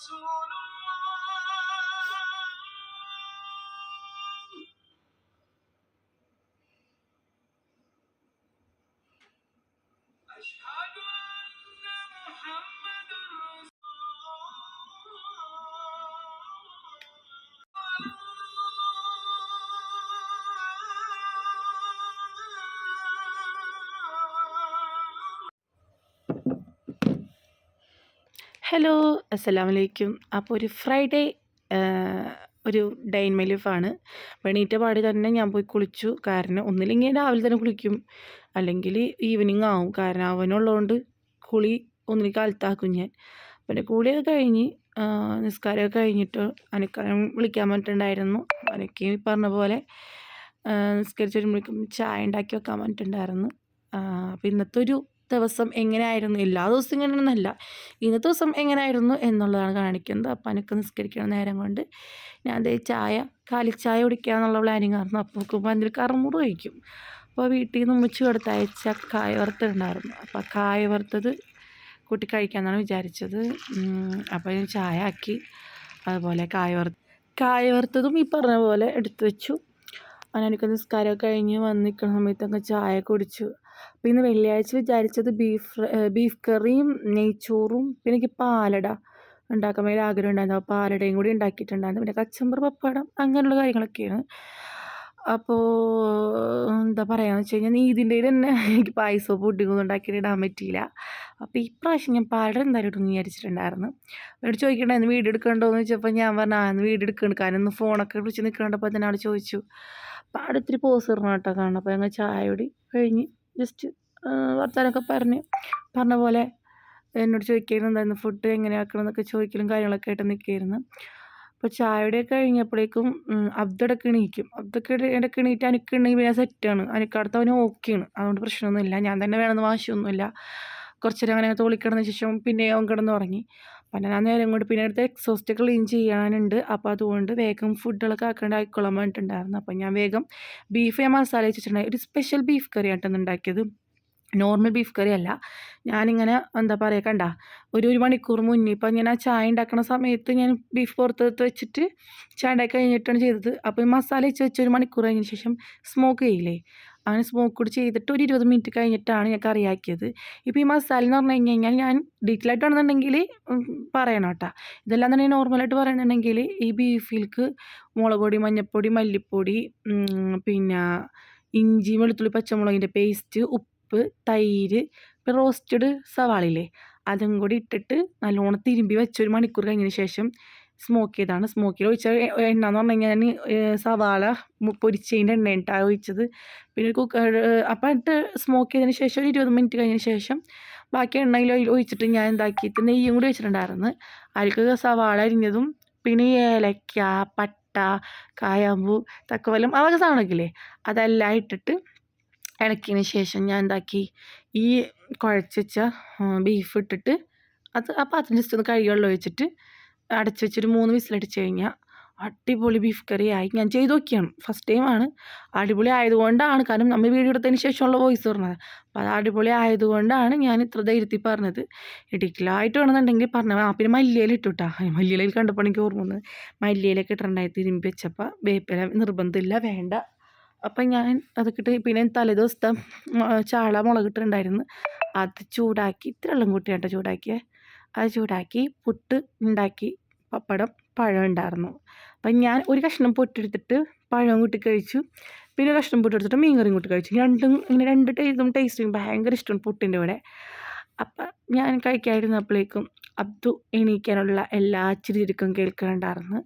just wanna hello അസ്സലാമലൈക്കും. അപ്പോൾ ഒരു ഫ്രൈഡേ ഒരു ഡൈൻ മൈ എണീറ്റ പാട് തന്നെ ഞാൻ പോയി കുളിച്ചു. കാരണം ഒന്നില്ലെങ്കിൽ രാവിലെ തന്നെ കുളിക്കും. അല്ലെങ്കിൽ ഈവനിങ് ആവും. കാരണം അവനുള്ളതുകൊണ്ട് കുളി ഒന്നിന് കാലത്താക്കും ഞാൻ. പിന്നെ കുളിയൊക്കെ കഴിഞ്ഞ് നിസ്കാരമൊക്കെ കഴിഞ്ഞിട്ട് അനക്കാനും വിളിക്കാൻ പറഞ്ഞിട്ടുണ്ടായിരുന്നു. അനക്കി പറഞ്ഞ പോലെ നിസ്കരിച്ച് വരുമ്പോഴേക്കും ചായ ഉണ്ടാക്കി വെക്കാൻ പറഞ്ഞിട്ടുണ്ടായിരുന്നു. അപ്പോൾ ഇന്നത്തെ ഒരു ദിവസം എങ്ങനെയായിരുന്നു? എല്ലാ ദിവസവും ഇങ്ങനെയൊന്നുമല്ല ഇന്നത്തെ ദിവസം എങ്ങനെയായിരുന്നു എന്നുള്ളതാണ് കാണിക്കുന്നത്. അപ്പം എനിക്ക് നിസ്കരിക്കണ നേരം കൊണ്ട് ഞാൻ അതേ ചായ കാലിച്ചായ കുടിക്കുക എന്നുള്ള പ്ലാനിങ് ആയിരുന്നു. അപ്പോൾ നോക്കുമ്പോൾ അതിൽ കറുമുറ് കഴിക്കും. അപ്പോൾ വീട്ടിൽ നിന്ന് ഉമ്മച്ച് കൊടുത്ത് അയച്ച കായ വറുത്തുണ്ടായിരുന്നു അപ്പോൾ കായ വറുത്തത് കൂട്ടി കഴിക്കാമെന്നാണ് വിചാരിച്ചത്. അപ്പോൾ ഞാൻ ചായ ആക്കി. അതുപോലെ കായ വറുത്ത് കായ വറുത്തതും ഈ പറഞ്ഞ പോലെ എടുത്തു വെച്ചു. അങ്ങനെ എനിക്ക് നിസ്കാരമൊക്കെ കഴിഞ്ഞ് വന്ന് നിൽക്കുന്ന സമയത്തൊക്കെ ചായ കുടിച്ചു. അപ്പോൾ ഇന്ന് വെള്ളിയാഴ്ച വിചാരിച്ചത് ബീഫ് ബീഫ് കറിയും നെയ്ച്ചോറും പിന്നെ എനിക്ക് പാലട ഉണ്ടാക്കാൻ വേണ്ടി ആഗ്രഹം ഉണ്ടായിരുന്നു. അപ്പോൾ പാലടയും കൂടി ഉണ്ടാക്കിയിട്ടുണ്ടായിരുന്നു. പിന്നെ കച്ചമ്പർ പപ്പടം അങ്ങനെയുള്ള കാര്യങ്ങളൊക്കെയാണ്. അപ്പോൾ എന്താ പറയുകയെന്ന് വെച്ച് കഴിഞ്ഞാൽ ഇതിന്റെ തന്നെ എനിക്ക് പായസമോ പുഡിങ്ങൊന്നും ഉണ്ടാക്കിയിട്ട് ഇടാൻ പറ്റിയില്ല. അപ്പോൾ ഈ പ്രാവശ്യം ഞാൻ പാലട എന്തായാലും ഇടുന്നു വിചാരിച്ചിട്ടുണ്ടായിരുന്നു. എന്നോട് ചോദിക്കണ്ടായിരുന്നു വീഡിയോ എടുക്കണ്ടോ എന്ന് വെച്ചപ്പോൾ ഞാൻ പറഞ്ഞു ആ വീഡിയോ എടുക്കണം കാരണം ഒന്ന് ഫോണൊക്കെ വിളിച്ച് നിൽക്കണ്ടപ്പോൾ തന്നെ അവിടെ ചോദിച്ചു. അപ്പോൾ അവിടെ ഇത്തിരി പോസ് ഇടണം കേട്ടോ. കാണണം അപ്പോൾ ഞങ്ങൾ ചായ കൂടി കഴിഞ്ഞ് ജസ്റ്റ് വർത്താനമൊക്കെ പറഞ്ഞ് പറഞ്ഞ പോലെ എന്നോട് ചോദിക്കുന്നുണ്ടായിരുന്നു ഫുഡ് എങ്ങനെ ആക്കണം എന്നൊക്കെ ചോദിക്കലും കാര്യങ്ങളൊക്കെ ആയിട്ട് നിൽക്കുകയായിരുന്നു. അപ്പോൾ ചായയുടെ കഴിഞ്ഞപ്പോഴേക്കും അബ്ദടക്ക് എണീക്കും. അബ്ദൊക്കെ ഇടയ്ക്ക് എണീറ്റ് അനക്കുണ്ടെങ്കിൽ പിന്നെ സെറ്റാണ് അനക്കടുത്ത് അവന് ഓക്കെയാണ് അതുകൊണ്ട് പ്രശ്നമൊന്നുമില്ല. ഞാൻ തന്നെ വേണമെന്ന് വാശിയൊന്നുമില്ല. കുറച്ച് നേരം അങ്ങനെ തോളിക്കിടന്ന ശേഷം പിന്നെ അവൻ കിടന്ന് ഉറങ്ങി അപ്പം ഞാൻ നേരം കൊണ്ട് പിന്നെ അടുത്ത് എക്സോസ്റ്റ് ക്ലീൻ ചെയ്യാനുണ്ട്. അപ്പോൾ അതുകൊണ്ട് വേഗം ഫുഡുകളൊക്കെ ആക്കേണ്ട ആയിക്കോളാൻ വേണ്ടിയിട്ടുണ്ടായിരുന്നു അപ്പോൾ ഞാൻ വേഗം ബീഫ് ഞാൻ മസാല വെച്ചിട്ടുണ്ടായി. ഒരു സ്പെഷ്യൽ ബീഫ് കറി ആയിട്ടാണ് ഉണ്ടാക്കിയത്. നോർമൽ ബീഫ് കറി അല്ല. ഞാനിങ്ങനെ എന്താ പറയുക കണ്ട ഒരു ഒരു മണിക്കൂർ മുന്നേ ഇപ്പം ഞാൻ ആ ചായ ഉണ്ടാക്കുന്ന സമയത്ത് ഞാൻ ബീഫ് പുറത്തെടുത്ത് വെച്ചിട്ട് ചായ ഉണ്ടാക്കി കഴിഞ്ഞിട്ടാണ് ചെയ്തത്. അപ്പോൾ മസാല വെച്ച് വെച്ച് ഒരു മണിക്കൂർ കഴിഞ്ഞ ശേഷം സ്മോക്ക് ചെയ്യില്ലേ? അങ്ങനെ സ്മോക്ക് കൂടി ചെയ്തിട്ട് ഒരു ഇരുപത് മിനിറ്റ് കഴിഞ്ഞിട്ടാണ് ഞാൻ കറിയാക്കിയത് ഇപ്പോൾ ഈ മസാല എന്ന് പറഞ്ഞു കഴിഞ്ഞ് കഴിഞ്ഞാൽ ഞാൻ ഡീറ്റെയിൽ ആയിട്ടാണെന്നുണ്ടെങ്കിൽ പറയണം കേട്ടോ. ഇതെല്ലാം തന്നെ നോർമലായിട്ട് പറയണമെന്നുണ്ടെങ്കിൽ ഈ ബീഫിൽക്ക് മുളക് പൊടി മഞ്ഞൾപ്പൊടി മല്ലിപ്പൊടി പിന്നെ ഇഞ്ചി വെളുത്തുള്ളി പച്ചമുളകിന്റെ പേസ്റ്റ് ഉപ്പ് തൈര് പിന്നെ റോസ്റ്റഡ് സവാളില്ലേ അതും കൂടി ഇട്ടിട്ട് നല്ലോണം തിരുമ്പി വെച്ച് ഒരു മണിക്കൂർ കഴിഞ്ഞതിന് ശേഷം സ്മോക്ക് ചെയ്താണ്. സ്മോക്കിൽ ഒഴിച്ച എണ്ണ എന്ന് പറഞ്ഞു കഴിഞ്ഞാൽ ഞാൻ സവാള പൊരിച്ചതിന്റെ എണ്ണ ഇട്ടാണ് ഒഴിച്ചത്. പിന്നെ കുക്കർ അപ്പം എന്നിട്ട് സ്മോക്ക് ചെയ്തതിന് ശേഷം ഒരു ഇരുപത് മിനിറ്റ് കഴിഞ്ഞതിന് ശേഷം ബാക്കി എണ്ണയിൽ ഒഴിച്ചിട്ട് ഞാൻ എന്താക്കിയിട്ട് നെയ്യും കൂടി വെച്ചിട്ടുണ്ടായിരുന്നു. അതിലേക്ക് സവാള അരിഞ്ഞതും പിന്നെ ഏലക്ക പട്ട കായാമ്പൂ തക്കവലം അതൊക്കെ സാധനമൊക്കെ അതെല്ലാം ഇട്ടിട്ട് ഇളക്കിയതിന് ശേഷം ഞാൻ എന്താക്കി? ഈ കുഴച്ച് ബീഫ് ഇട്ടിട്ട് അത് ആ പാത്രം ജസ്റ്റ് ഒന്ന് കഴുകി ഒഴിച്ചിട്ട് അടച്ച് വെച്ചൊരു മൂന്ന് വിസിലടിച്ച് കഴിഞ്ഞാൽ അടിപൊളി ബീഫ് കറി ആയി. ഞാൻ ചെയ്ത് നോക്കിയാണ്. ഫസ്റ്റ് ടൈം ആണ്. അടിപൊളി ആയതുകൊണ്ടാണ്. കാരണം നമ്മൾ വീഡിയോ എടുത്തതിന് ശേഷമുള്ള വോയിസ് പറഞ്ഞത്. അപ്പോൾ അത് അടിപൊളി ആയതുകൊണ്ടാണ് ഞാൻ ഇത്ര ധൈര്യത്തിൽ പറഞ്ഞത്. ഇടിക്കലായിട്ട് വേണമെന്നുണ്ടെങ്കിൽ പറഞ്ഞ ആ പിന്നെ മല്ലിയില ഇട്ടുട്ടാ മല്ലിയിലയിൽ കണ്ടപ്പോൾ എനിക്ക് ഓർമ്മ വന്നത്. മല്ലിയിലൊക്കെ ഇട്ടിട്ടുണ്ടായി തിരുമ്പി വെച്ചപ്പോൾ വേപ്പില നിർബന്ധമില്ല വേണ്ട. അപ്പം ഞാൻ അതൊക്കെ ഇട്ട് പിന്നെ തലേദിവസത്തെ ചാള മുളകിട്ടുണ്ടായിരുന്നു അത് ചൂടാക്കി. ഇത്ര വെള്ളം കൂട്ടിയാട്ടോ ചൂടാക്കിയേ. അത് ചൂടാക്കി പുട്ട് ഉണ്ടാക്കി. പപ്പടം പഴം ഉണ്ടായിരുന്നു. അപ്പം ഞാൻ ഒരു കഷ്ണം പൊട്ടെടുത്തിട്ട് പഴം കൂട്ടി കഴിച്ചു. പിന്നെ കഷ്ണം പൊട്ടെടുത്തിട്ട് മീൻ കറിയും കൂട്ടി കഴിച്ചു. രണ്ടും ഇങ്ങനെ രണ്ട് ടേസ്റ്റും ടേസ്റ്റും ഭയങ്കര ഇഷ്ടമാണ് പുട്ടിന്റെ കൂടെ. അപ്പം ഞാൻ കഴിക്കാതിരുന്നപ്പോഴേക്കും അബ്ദു എണീക്കാനുള്ള എല്ലാ ചിരിക്കും കേൾക്കുന്നുണ്ടായിരുന്നു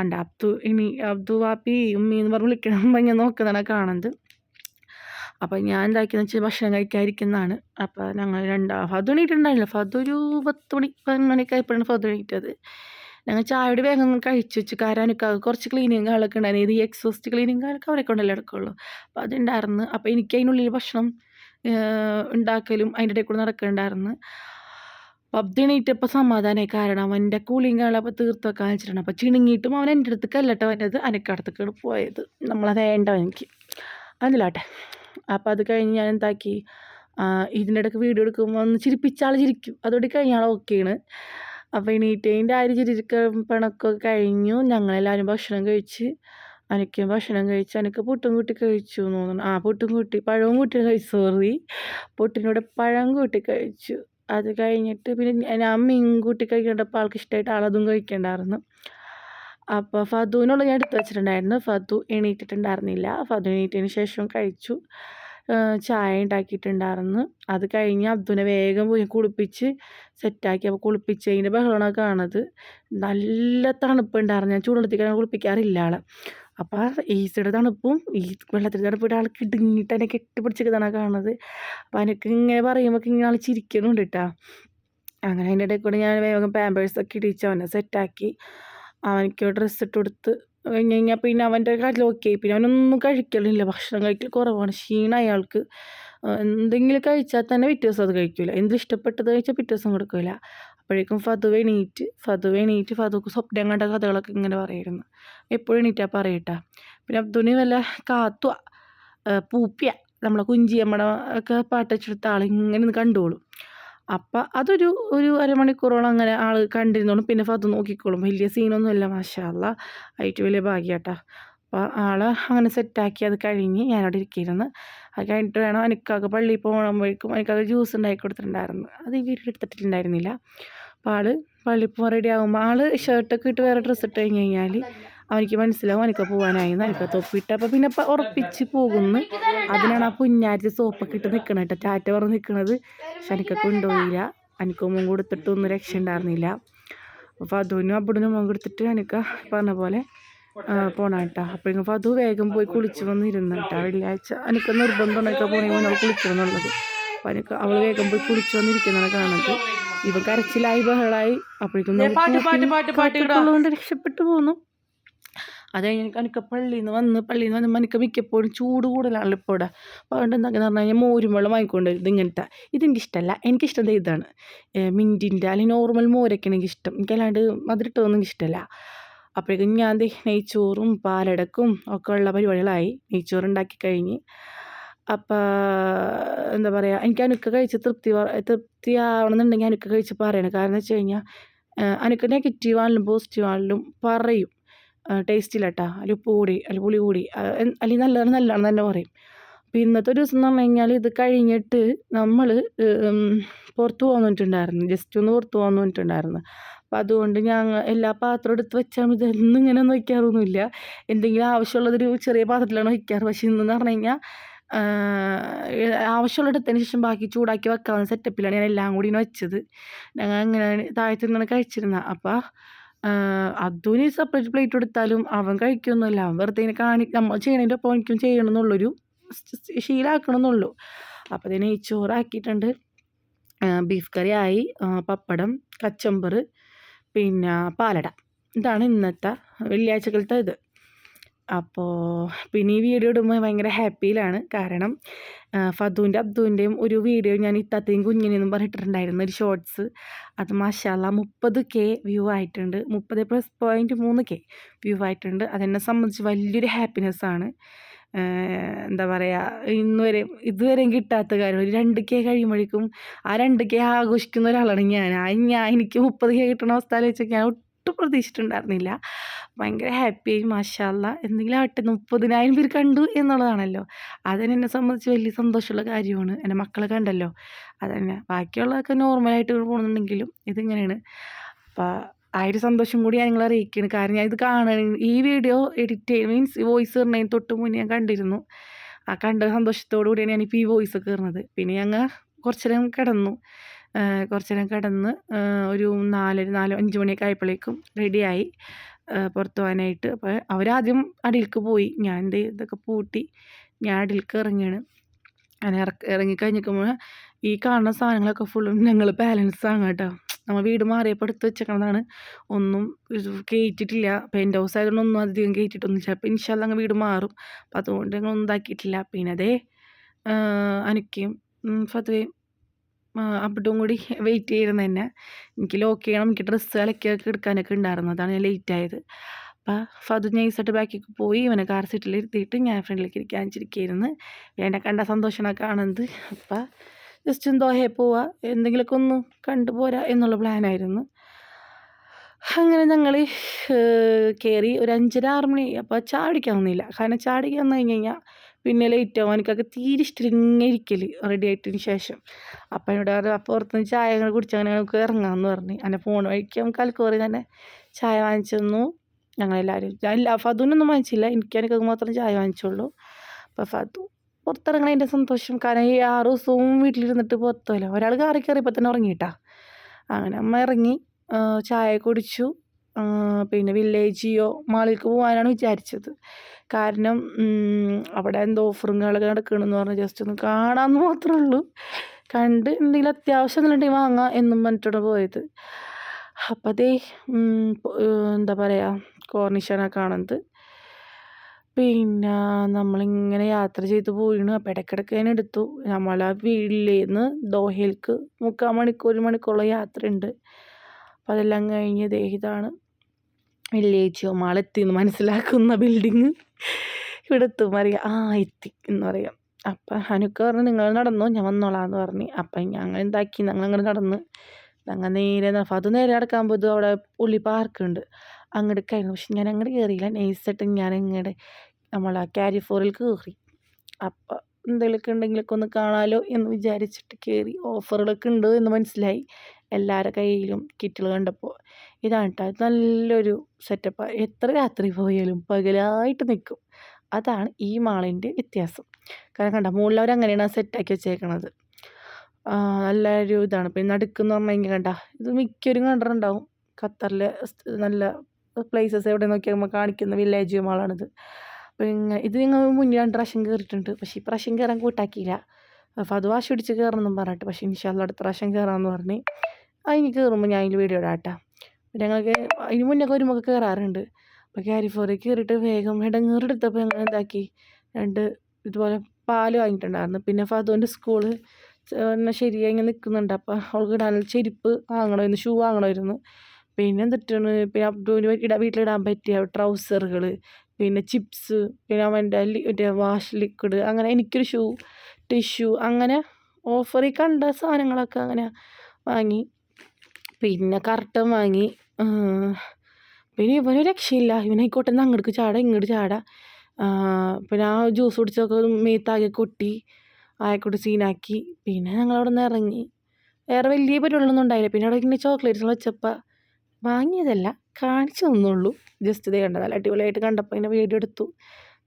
അണ്ട് അബ്ദു എണീ അബ്ദു വാപ്പി ഉമ്മി എന്ന് പറഞ്ഞ് വിളിക്കണം. ഞാൻ നോക്കുന്നതാണ് കാണുന്നത്. അപ്പം ഞാൻ എന്താക്കിയെന്ന് വെച്ചാൽ ഭക്ഷണം കഴിക്കാതിരിക്കുന്നതാണ്. അപ്പോൾ ഞങ്ങൾ രണ്ടാ ഫതു എണീറ്റുണ്ടായില്ല ഫതു ഒരു പത്ത് മണി പതിനൊന്ന് മണിക്കായപ്പോഴാണ് ഫതു എണീറ്റത്. ഞങ്ങൾ ചായയുടെ വേഗം കഴിച്ചു വെച്ചു. കാരണം എനിക്ക് അത് കുറച്ച് ക്ലീനിങ് കാലൊക്കെ ഉണ്ടായിരുന്നു. ഈ എക്സോസ്റ്റ് ക്ലീനിങ് കാലൊക്കെ അവരെ കൊണ്ടല്ലേ എടുക്കുള്ളൂ അപ്പോൾ അതുണ്ടായിരുന്നു. അപ്പോൾ എനിക്ക് അതിനുള്ളിൽ ഭക്ഷണം ഉണ്ടാക്കലും അതിന്റെ ഇടയിൽ കൂടെ നടക്കുന്നുണ്ടായിരുന്നു അപ്പോൾ അബ്ദു എണീറ്റപ്പോൾ സമാധാനമായി കാരണം അവന്റെ കൂളിങ് കാലപ്പോൾ തീർത്ത് വെക്കാൻ വെച്ചിട്ടുണ്ട് അപ്പോൾ ചിണുങ്ങിയിട്ടും അവൻ എന്റെ അടുത്ത് കല്ലട്ടെ വന്നത് അനക്കടുത്തേക്കാണ് പോയത്. നമ്മളത് വേണ്ട എനിക്ക് അതിലാട്ടെ അപ്പോൾ അത് കഴിഞ്ഞ് ഞാൻ എന്താക്കി? ഇതിന്റെ ഇടയ്ക്ക് വീഡിയോ എടുക്കുമ്പോൾ ഒന്ന് ചിരിപ്പിച്ചാൾ ചിരിക്കും. അതോടെ കഴിഞ്ഞാൽ ഓക്കെയാണ് അപ്പോൾ എണീറ്റതിന്റെ ആ ഒരു കഴിഞ്ഞു. ഞങ്ങളെല്ലാവരും ഭക്ഷണം കഴിച്ച് അനക്കും ഭക്ഷണം കഴിച്ച് അനക്ക് പുട്ടും കൂട്ടി കഴിച്ചു എന്ന് തോന്നുന്നു. ആ പുട്ടും കൂട്ടി പഴവും കൂട്ടി കഴിച്ചു സോറി പുട്ടിനൂടെ പഴം കൂട്ടി കഴിച്ചു. അത് കഴിഞ്ഞിട്ട് പിന്നെ ഞാൻ മീൻ കൂട്ടി കഴിക്കേണ്ടപ്പോൾ ആൾക്ക് ഇഷ്ടമായിട്ട് ആളതും കഴിക്കണ്ടായിരുന്നു. അപ്പോൾ ഫതുവിനുള്ള ഞാൻ എടുത്തു വെച്ചിട്ടുണ്ടായിരുന്നു. ഫതു എണീറ്റിട്ടുണ്ടായിരുന്നില്ല. ഫതു എണീറ്റതിന് ശേഷം കഴിച്ചു. ചായ ഉണ്ടാക്കിയിട്ടുണ്ടായിരുന്നു അത് കഴിഞ്ഞ് അബ്ദുനെ വേഗം പോയി കുളിപ്പിച്ച് സെറ്റാക്കി. അപ്പോൾ കുളിപ്പിച്ചതിന്റെ ബഹളമാണ് കാണുന്നത്. നല്ല തണുപ്പുണ്ടായിരുന്നു. ഞാൻ ചൂടുവെള്ളത്തിൽ കുളിപ്പിക്കാറില്ല ആളെ. അപ്പോൾ ഈസിയുടെ തണുപ്പും ഈ വെള്ളത്തിൽ തണുപ്പിട്ട് ആൾ കിടുങ്ങിയിട്ട് എന്നെ കെട്ടിപ്പിടിച്ചിരിക്കുന്നതാണ് കാണുന്നത്. അപ്പോൾ എനിക്ക് ഇങ്ങനെ പറയുമ്പോൾ ഇങ്ങനെ ആൾ ചിരിക്കുന്നുണ്ട് കേട്ടോ അങ്ങനെ അതിന്റെ ഇടയിൽ കൂടെ ഞാൻ വേഗം പാമ്പേഴ്സൊക്കെ ഇടിച്ച് അവനെ സെറ്റാക്കി അവനിക്ക് ഡ്രസ്സ് ഇട്ട് കൊടുത്ത് കഴിഞ്ഞ് കഴിഞ്ഞാൽ പിന്നെ അവന്റെ ഓക്കെ പിന്നെ അവനൊന്നും കഴിക്കലില്ല. ഭക്ഷണം കഴിക്കൽ കുറവാണ്. ക്ഷീണം അയാൾക്ക്. എന്തെങ്കിലും കഴിച്ചാൽ തന്നെ പിറ്റേ ദിവസം അത് കഴിക്കില്ല എന്ത് ഇഷ്ടപ്പെട്ടത് കഴിച്ചാൽ പിറ്റേ ദിവസം കൊടുക്കില്ല അപ്പോഴേക്കും ഫതു എണീറ്റ് ഫതു എണീറ്റ് ഫതുക്ക് സ്വപ്നം കണ്ട കഥകളൊക്കെ ഇങ്ങനെ പറയായിരുന്നു എപ്പോഴും എണീറ്റാ പറയട്ടാ. പിന്നെ അബ്ദുനി വല്ല കാത്തുക പൂപ്പിയ നമ്മളെ കുഞ്ചിയമ്മയുടെ ഒക്കെ പാട്ടച്ചെടുത്ത ആളിങ്ങനെ കണ്ടോളും. അപ്പം അതൊരു ഒരു അരമണിക്കൂറോളം അങ്ങനെ ആൾ കണ്ടിരുന്നോളും. പിന്നെ ഫത്ത് നോക്കിക്കോളും. വലിയ സീനൊന്നുമില്ല. മാഷാല്ല ആയിട്ട് വലിയ ഭാഗ്യാട്ടാ. അപ്പോൾ ആൾ അങ്ങനെ സെറ്റാക്കി അത് കഴിഞ്ഞ് ഞാനവിടെ ഇരിക്കിയിരുന്നു അത് കഴിഞ്ഞിട്ട് വേണം എനിക്കാക്ക് പള്ളിയിൽ പോകുമ്പോഴേക്കും എനിക്കൊക്കെ ജ്യൂസ് ഉണ്ടാക്കി കൊടുത്തിട്ടുണ്ടായിരുന്നു. അത് ഈ വീട്ടിലെടുത്തിട്ടുണ്ടായിരുന്നില്ല അപ്പോൾ ആൾ പള്ളിയിൽ പോകാൻ റെഡി ആകുമ്പോൾ ആൾ ഷർട്ടൊക്കെ ഇട്ട് വേറെ ഡ്രസ്സ് ഇട്ട് കഴിഞ്ഞ് കഴിഞ്ഞാൽ അവനിക്ക് മനസ്സിലാവും എനിക്ക് പോകാനായി എനിക്ക് തൊപ്പിട്ട് അപ്പോൾ പിന്നെ ഉറപ്പിച്ച് പോകുന്നു. അതിനാണ് ആ കുഞ്ഞാറ്റ് സോപ്പൊക്കെ ഇട്ട് നിൽക്കണം കേട്ടോ. ടാറ്റ പറഞ്ഞ് നിൽക്കണത് പക്ഷെ എനിക്കൊക്കെ കൊണ്ടുപോയില്ല. എനിക്കൊന്നും കൊടുത്തിട്ടൊന്നും രക്ഷ ഉണ്ടായിരുന്നില്ല അപ്പോൾ അതുവിനും അവിടുന്ന് മുമ്പ് കൊടുത്തിട്ട് എനിക്ക് പറഞ്ഞ പോലെ പോണം കേട്ടോ. അപ്പോഴേക്കും അത് വേഗം പോയി കുളിച്ച് വന്നിരുന്നു കേട്ടോ. വെള്ളിയാഴ്ച എനിക്ക് നിർബന്ധം ഒക്കെ പോണെങ്കിൽ അവൾ കുളിക്കണമെന്നുള്ളത് അപ്പോൾ എനിക്ക് അവൾ വേഗം പോയി കുളിച്ച് വന്നിരിക്കുന്നതാണ് കാണുന്നത്. ഇവ കരച്ചിലായി ബഹളായി. അപ്പോഴേക്കും രക്ഷപ്പെട്ടു പോന്നു. അത് കഴിഞ്ഞ് എനിക്ക് പള്ളിയിൽ നിന്ന് വന്ന് പള്ളിയിൽ നിന്ന് വന്ന് എനിക്ക് മിക്കപ്പോഴും ചൂട് കൂടുതലാണല്ലോ ഇപ്പോൾ ഇവിടെ. അപ്പോൾ അതുകൊണ്ട് എന്താണെന്ന് പറഞ്ഞു കഴിഞ്ഞാൽ മോരും വെള്ളം വാങ്ങിക്കൊണ്ട് വരുന്നത് ഇങ്ങനത്തെ ഇതെനിക്ക് ഇഷ്ടമല്ല എനിക്കിഷ്ടം ഇതാണ്. മിന്റിന്റെ അല്ലെങ്കിൽ നോർമൽ മോരൊക്കെയാണ് എനിക്കിഷ്ടം എനിക്കല്ലാണ്ട് മധുരിട്ടതൊന്നും ഇഷ്ടമല്ല അപ്പോഴേക്കും ഞാൻ നെയ്ച്ചോറും പാലടക്കും ഒക്കെ ഉള്ള പരിപാടികളായി. നെയ്ച്ചോറ് ഉണ്ടാക്കി കഴിഞ്ഞ്. അപ്പം എന്താ പറയുക എനിക്ക് അനുക്ക കഴിച്ച് തൃപ്തി തൃപ്തി ആവണമെന്നുണ്ടെങ്കിൽ അനുക്ക കഴിച്ച് പറയണം. കാരണം വെച്ച് കഴിഞ്ഞാൽ അനുക്ക നെഗറ്റീവ് ആണെങ്കിലും പോസിറ്റീവ് ആണെങ്കിലും പറയും. ടേസ്റ്റ് ഇല്ല കേട്ടോ അതിൽ ഉപ്പ് കൂടി. അതിൽ പുളി കൂടി അല്ലെങ്കിൽ നല്ലതാണ് നല്ലതാണെന്ന് തന്നെ പറയും. അപ്പോൾ ഇന്നത്തെ ഒരു ദിവസം എന്ന് പറഞ്ഞു കഴിഞ്ഞാൽ ഇത് കഴിഞ്ഞിട്ട് നമ്മൾ പുറത്ത് പോകാൻ വന്നിട്ടുണ്ടായിരുന്നു ജസ്റ്റ് ഒന്ന് പുറത്ത് പോകാൻ വന്നിട്ടുണ്ടായിരുന്നു അപ്പം അതുകൊണ്ട് ഞങ്ങൾ എല്ലാ പാത്രം എടുത്ത് വെച്ചാൽ ഇതൊന്നും ഇങ്ങനെ ഒന്നും വയ്ക്കാറൊന്നുമില്ല എന്തെങ്കിലും ആവശ്യമുള്ളതൊരു ചെറിയ പാത്രത്തിലാണ് വയ്ക്കാറ് പക്ഷേ ഇന്നെന്ന് പറഞ്ഞു കഴിഞ്ഞാൽ ആവശ്യമുള്ള എടുത്തതിന് ശേഷം ബാക്കി ചൂടാക്കി വെക്കാവുന്ന സെറ്റപ്പിലാണ് ഞാൻ എല്ലാം കൂടി വെച്ചത്. ഞങ്ങൾ അങ്ങനെ താഴത്തു നിന്നാണ് കഴിച്ചിരുന്നത്. അപ്പോൾ അതുവിന് സെപ്പറേറ്റ് പ്ലേറ്റ് എടുത്താലും അവൻ കഴിക്കൊന്നുമില്ല അവൻ വെറുതെ ഇങ്ങനെ നമ്മൾ ചെയ്യണതിന്റെ ഒപ്പം എനിക്കും ചെയ്യണം എന്നുള്ളൊരു ശീലമാക്കണം എന്നുള്ളൂ അപ്പോൾ അതിനെ നെയ്ച്ചോറാക്കിയിട്ടുണ്ട് ബീഫ് കറി ആയി പപ്പടം കച്ചമ്പർ പിന്നെ പാലട. ഇതാണ് ഇന്നത്തെ വെള്ളിയാഴ്ചകളത്തെ ഇത്. അപ്പോൾ പിന്നെ ഈ വീഡിയോ ഇടുമ്പോൾ ഭയങ്കര ഹാപ്പിയിലാണ്. കാരണം ഫതുവിന്റെ അബ്ദുവിന്റെയും ഒരു വീഡിയോ ഞാൻ ഇത്താത്തയും കുഞ്ഞിനെന്നും പറഞ്ഞിട്ടുണ്ടായിരുന്നു ഒരു ഷോർട്സ്. അത് മാഷാല്ല മുപ്പത് കെ വ്യൂ ആയിട്ടുണ്ട്. മുപ്പത് പ്ലസ് പോയിന്റ് മൂന്ന് കെ വ്യൂ ആയിട്ടുണ്ട്. അതെന്നെ സംബന്ധിച്ച് വലിയൊരു ഹാപ്പിനെസ്സാണ് എന്താ പറയുക ഇന്നുവരെ ഇതുവരെയും കിട്ടാത്ത കാര്യം ഒരു രണ്ട് കെ കഴിയുമ്പോഴേക്കും ആ രണ്ട് കെ ആഘോഷിക്കുന്ന ഒരാളാണ് ഞാൻ. ഞാൻ എനിക്ക് മുപ്പത് കെ കിട്ടണ അവസ്ഥ ആലോചിച്ചൊക്കെ ഞാൻ ഒട്ടും പ്രതീക്ഷിച്ചിട്ടുണ്ടായിരുന്നില്ല. ഭയങ്കര ഹാപ്പിയായി മാഷാല്ല എന്തെങ്കിലും ആട്ടെ മുപ്പതിനായിരം പേര് കണ്ടു എന്നുള്ളതാണല്ലോ. അതെന്നെ എന്നെ സംബന്ധിച്ച് വലിയ സന്തോഷമുള്ള കാര്യമാണ്. എന്റെ മക്കളെ കണ്ടല്ലോ. അതന്നെ. ബാക്കിയുള്ളതൊക്കെ നോർമലായിട്ട് പോകുന്നുണ്ടെങ്കിലും ഇതിങ്ങനെയാണ്. അപ്പോൾ ആ ഒരു സന്തോഷം കൂടി ഞാൻ നിങ്ങളെ അറിയിക്കുകയാണ് കാരണം ഞാൻ ഇത് കാണാൻ ഈ വീഡിയോ എഡിറ്റ് ചെയ്ത് മീൻസ് വോയിസ് ഇടുന്നതിന് തൊട്ട് മുന്നേ ഞാൻ കണ്ടിരുന്നു. ആ കണ്ട സന്തോഷത്തോടു കൂടിയാണ് ഞാനിപ്പോൾ ഈ വോയിസ് കയറുന്നത് പിന്നെ ഞങ്ങൾ കുറച്ച് നേരം കിടന്നു. കുറച്ച് നേരം കിടന്ന് ഒരു നാലര നാല് അഞ്ച് മണിയൊക്കെ ആയപ്പോഴേക്കും റെഡിയായി പുറത്ത് പോകാനായിട്ട് അപ്പോൾ അവരാദ്യം അടിയിലേക്ക് പോയി. ഞാൻ എന്ത് ഇതൊക്കെ പൂട്ടി. ഞാൻ അടിയിലേക്ക് ഇറങ്ങിയാണ് അങ്ങനെ ഇറക്കി ഇറങ്ങിക്കഴിഞ്ഞിരിക്കുമ്പോൾ ഈ കാണുന്ന സാധനങ്ങളൊക്കെ ഫുള്ളും ഞങ്ങൾ ബാലൻസ് ആണ് കേട്ടോ. നമ്മൾ വീട് മാറിയപ്പോൾ എടുത്ത് വെച്ചേക്കണതാണ്. ഒന്നും കയറ്റിയിട്ടില്ല പെയിന്റ് ഹൗസ് ആയതുകൊണ്ട് ഒന്നും അധികം കയറ്റിയിട്ടൊന്നും ചിലപ്പോൾ ഇൻഷാല്ല അങ്ങ് വീട് മാറും. അപ്പം അതുകൊണ്ട് ഞങ്ങൾ ഒന്നും ഇതാക്കിയിട്ടില്ല. പിന്നെ അതേ അനക്കയും ഫതുവയും അവിടും കൂടി വെയിറ്റ് ചെയ്യുന്നത് തന്നെ. എനിക്ക് ലോക്ക് ചെയ്യണം എനിക്ക് ഡ്രസ്സ് അലക്കിയൊക്കെ എടുക്കാനൊക്കെ ഉണ്ടായിരുന്നു. അതാണ് ഞാൻ ലേറ്റ് ആയത്. അപ്പോൾ ഫതു നൈസായിട്ട് ബാക്കിലേക്ക് പോയി ഇവനെ കാർ സീറ്റിൽ ഇരുത്തിയിട്ട് ഞാൻ ഫ്രണ്ടിലേക്ക് ഇരിക്കാൻ ചിരിക്കായിരുന്നു. എന്നെ കണ്ട സന്തോഷമാണ് കാണുന്നത്. അപ്പം ജസ്റ്റ് ദോഹയിൽ പോവുക എന്തെങ്കിലുമൊക്കെ ഒന്ന് കണ്ടുപോരാ എന്നുള്ള പ്ലാനായിരുന്നു അങ്ങനെ ഞങ്ങൾ കയറി ഒരു അഞ്ചര ആറ് മണി അപ്പോൾ ചാടിക്കാൻ കാരണം ചാടിക്കാൻ വന്നു കഴിഞ്ഞ് കഴിഞ്ഞാൽ പിന്നെ ലൈറ്റ് ആവും. എനിക്കൊക്കെ തീരെ ഇഷ്ടമില്ല ഇരിക്കൽ റെഡി ആയിട്ടതിന് ശേഷം. അപ്പം എന്നോട് പറഞ്ഞു അപ്പോൾ പുറത്തുനിന്ന് ചായ അങ്ങനെ അങ്ങനെ നമുക്ക് ഇറങ്ങാമെന്ന് പറഞ്ഞ്. അങ്ങനെ ഫോൺ വഴിക്ക് നമുക്ക് അൽക്കോറി തന്നെ ചായ വാങ്ങിച്ചു തന്നു. ഞങ്ങളെല്ലാവരും എല്ലാ ഫതുവിനൊന്നും വാങ്ങിച്ചില്ല. എനിക്ക് എനിക്ക് മാത്രം ചായ വാങ്ങിച്ചുള്ളൂ അപ്പോൾ ഫതു പുറത്തിറങ്ങണതിന്റെ സന്തോഷം. കാരണം ഈ ആറ് ദിവസവും വീട്ടിലിരുന്നിട്ട് പുറത്തുമല്ല ഒരാൾ കാറി കയറിയപ്പോൾ തന്നെ ഉറങ്ങിയിട്ടാ അങ്ങനെ അമ്മ ഇറങ്ങി ചായ കുടിച്ചു. പിന്നെ വില്ലേജിയോ മാളിലേക്ക് പോകാനാണ് വിചാരിച്ചത്. കാരണം അവിടെ എന്തോ ഓഫറുകളൊക്കെ നടക്കണമെന്ന് പറഞ്ഞ് ജസ്റ്റ് ഒന്ന് കാണാമെന്ന് മാത്രമേ ഉള്ളൂ കണ്ട് എന്തെങ്കിലും അത്യാവശ്യം എന്നുണ്ടെങ്കിൽ വാങ്ങാം എന്നും പറഞ്ഞിട്ടാണ് പോയത്. അപ്പം അതേ എന്താ പറയുക കോർണിഷാണ് കാണുന്നത്. പിന്നെ നമ്മളിങ്ങനെ യാത്ര ചെയ്ത് പോയിണ്. അപ്പം ഇടയ്ക്കിടയ്ക്ക് ഞാൻ എടുത്തു. നമ്മളെ വീട്ടിലേന്ന് ദോഹയിലേക്ക് മുക്കാൽ മണിക്കൂർ ഒരു മണിക്കൂറോളം യാത്രയുണ്ട്. അപ്പം അതെല്ലാം കഴിഞ്ഞ് ദേ വില്ലേജോ മാളെത്തി എന്ന് മനസ്സിലാക്കുന്ന ബിൽഡിങ് ഇവിടെ എത്തും അറിയാം ആ എത്തി എന്ന് പറയാം. അപ്പം ഹനുക്ക പറഞ്ഞു നിങ്ങൾ നടന്നു ഞാൻ വന്നോളാം എന്ന് പറഞ്ഞു. അപ്പം ഞങ്ങൾ എന്താക്കി ഞങ്ങൾ അങ്ങനെ നടന്ന്. ഞങ്ങൾ നേരെ അത് നേരെ നടക്കാൻ പോയത് അവിടെ ഉള്ളി പാർക്കുണ്ട് അങ്ങോട്ട് കയറി പക്ഷെ ഞാൻ അങ്ങോട്ട് കയറിയില്ല നൈസായിട്ട് ഞാൻ ഇങ്ങോട്ട് നമ്മൾ ക്യാരി ഫോറിൽ കയറി അപ്പം എന്തെങ്കിലുമൊക്കെ ഉണ്ടെങ്കിലൊക്കെ ഒന്ന് കാണാലോ എന്ന് വിചാരിച്ചിട്ട് കയറി ഓഫറുകളൊക്കെ ഉണ്ട് എന്ന് മനസ്സിലായി. എല്ലാവരുടെ കയ്യിലും കിറ്റുകൾ കണ്ടപ്പോൾ ഇതാണ് കേട്ടോ നല്ലൊരു സെറ്റപ്പ്. എത്ര രാത്രി പോയാലും പകലായിട്ട് നിൽക്കും അതാണ് ഈ മാളിന്റെ വ്യത്യാസം. കാരണം കണ്ട മുകളിൽ അവരങ്ങനെയാണ് അങ്ങനെയാണ് സെറ്റാക്കി വെച്ചേക്കണത്. നല്ല ഒരു ഇതാണ്. പിന്നെ നടുക്കെന്ന് പറഞ്ഞു കഴിഞ്ഞാൽ കണ്ട ഇത് മിക്കവരും കണ്ടിട്ടുണ്ടാവും. ഖത്തറിലെ നല്ല പ്ലേസസ് എവിടെ നോക്കിയാൽ നമ്മൾ കാണിക്കുന്ന വില്ലേജ് മാളാണിത്. പിന്നെ ഇത് നിങ്ങൾ മുന്നേ രണ്ട് പ്രാവശ്യം കയറിയിട്ടുണ്ട് പക്ഷേ ഈ പ്രാവശ്യം കയറാൻ കൂട്ടാക്കിയില്ല. അത് വാശി പിടിച്ച് കയറണമെന്നും പറഞ്ഞിട്ട്. പക്ഷേ ഇൻഷാല്ല അടുത്ത പ്രാവശ്യം കയറാമെന്ന് പറഞ്ഞ് അതിന് കയറുമ്പോൾ ഞാൻ അതിൽ വീഡിയോ ഇടാം ഞങ്ങൾക്ക് അതിന് മുന്നേ മുഖം കയറാറുണ്ട്. അപ്പോൾ ക്യാരി ഫോറിൽ കയറിയിട്ട് വേഗം ഇടങ്ങേറെടുത്തപ്പോൾ ഞങ്ങൾ എന്താക്കി? രണ്ട് ഇതുപോലെ പാൽ വാങ്ങിയിട്ടുണ്ടായിരുന്നു. പിന്നെ ഫാദുവിന്റെ സ്കൂൾ ശരിയായി ഇങ്ങനെ നിൽക്കുന്നുണ്ട് അപ്പോൾ അവൾക്ക് ഇടാനുള്ള ചെരുപ്പ് വാങ്ങണമായിരുന്നു ഷൂ വാങ്ങണമായിരുന്നു. പിന്നെ എന്തിട്ടാണ് പിന്നെ അബ്ദുവിന് ഇടാ വീട്ടിലിടാൻ പറ്റിയ ട്രൗസറുകൾ പിന്നെ ചിപ്സ് പിന്നെ അവന്റെ മറ്റേ വാഷ് ലിക്വിഡ് അങ്ങനെ എനിക്കൊരു ഷൂ ടിഷ്യൂ അങ്ങനെ ഓഫറിൽ കണ്ട സാധനങ്ങളൊക്കെ അങ്ങനെ വാങ്ങി. പിന്നെ കർട്ടൻ വാങ്ങി. പിന്നെ ഇവന് രക്ഷയില്ല. ഇവനായിക്കോട്ടെ അങ്ങോട്ട് ചാട ഇങ്ങോട്ട് ചാട. പിന്നെ ആ ജ്യൂസ് കുടിച്ചൊക്കെ മേത്താകെ കൊട്ടി ആയക്കോട്ട് സീനാക്കി പിന്നെ ഞങ്ങൾ അവിടെ നിന്ന് ഇറങ്ങി. വേറെ വലിയ പരിപാടികളൊന്നും ഉണ്ടായില്ല. പിന്നെ അവിടെ ഇങ്ങനെ ചോക്ലേറ്റ്സ് വെച്ചപ്പോൾ വാങ്ങിയതല്ല കാണിച്ചു തന്നുള്ളൂ ജസ്റ്റ് ഇത് കണ്ടത്. നല്ല അടിപൊളിയായിട്ട് കണ്ടപ്പോൾ ഇങ്ങനെ വീഡിയോ എടുത്തു.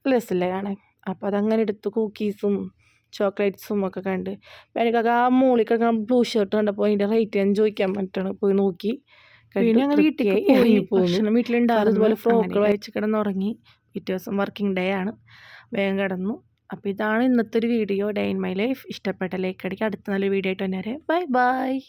നല്ല രസമല്ലേ കാണാൻ. അപ്പോൾ അതങ്ങനെ എടുത്തു. കുക്കീസും ചോക്ലേറ്റ്സും ഒക്കെ കണ്ട്. എനിക്കൊക്കെ ആ മോളിൽ കിടക്കുന്ന ബ്ലൂ ഷർട്ട് കണ്ടപ്പോൾ അതിന്റെ റേറ്റ് ഞാൻ ചോദിക്കാൻ പറ്റണം. പോയി നോക്കി. ഞങ്ങൾ വീട്ടിലേക്ക് പോയി ഭക്ഷണം വീട്ടിലുണ്ടായിരുന്നു. അതുപോലെ ഫ്രോക്ക് വായിച്ച് കിടന്നുറങ്ങി. പിറ്റേ ദിവസം വർക്കിംഗ് ഡേ ആണ്. വേഗം കിടന്നു. അപ്പോൾ ഇതാണ് ഇന്നത്തെ ഒരു video. Day in my life. ഇഷ്ടപ്പെട്ട ലൈക്ക് അടിക്കുക. അടുത്ത നല്ല വീഡിയോ ആയിട്ട് തന്നെ ബൈ ബൈ.